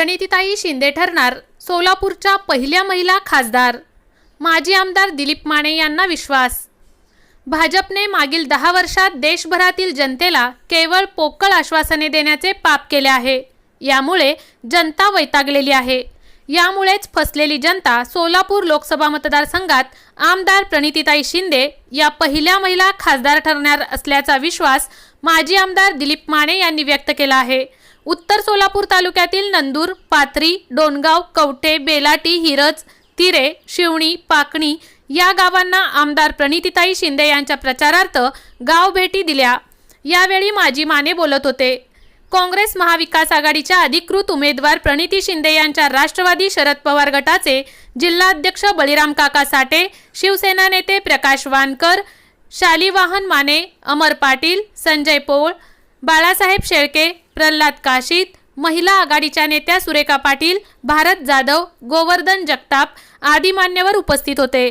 प्रणितीताई शिंदे ठरणार सोलापूरच्या पहिल्या महिला खासदार. माजी आमदार दिलीप माने यांना विश्वास. भाजपने मागील दहा वर्षात देशभरातील जनतेला केवळ पोकळ आश्वासने देण्याचे पाप केले आहे. यामुळे जनता वैतागलेली आहे. यामुळेच फसलेली जनता सोलापूर लोकसभा मतदारसंघात आमदार प्रणितीताई शिंदे या पहिल्या महिला खासदार ठरणार असल्याचा विश्वास माजी आमदार दिलीप माने यांनी व्यक्त केला आहे. उत्तर सोलापूर तालुक्यातील नंदूर पाथरी डोणगाव कवठे बेलाटी हिरज तिरे शिवणी पाकणी या गावांना आमदार प्रणितीताई शिंदे यांच्या प्रचारार्थ गाव भेटी दिल्या. यावेळी माजी माने बोलत होते. काँग्रेस महाविकास आघाडीच्या अधिकृत उमेदवार प्रणिती शिंदे यांच्या राष्ट्रवादी शरद पवार गटाचे जिल्हाध्यक्ष बळीराम काका साठे शिवसेना नेते प्रकाश वानकर शालिवाहन माने अमर पाटील संजय पोळ बाळासाहेब शेळके प्रल्हाद काशीत महिला आघाडीच्या नेत्या सुरेखा पाटील भारत जाधव गोवर्धन जगताप आदी मान्यवर उपस्थित होते.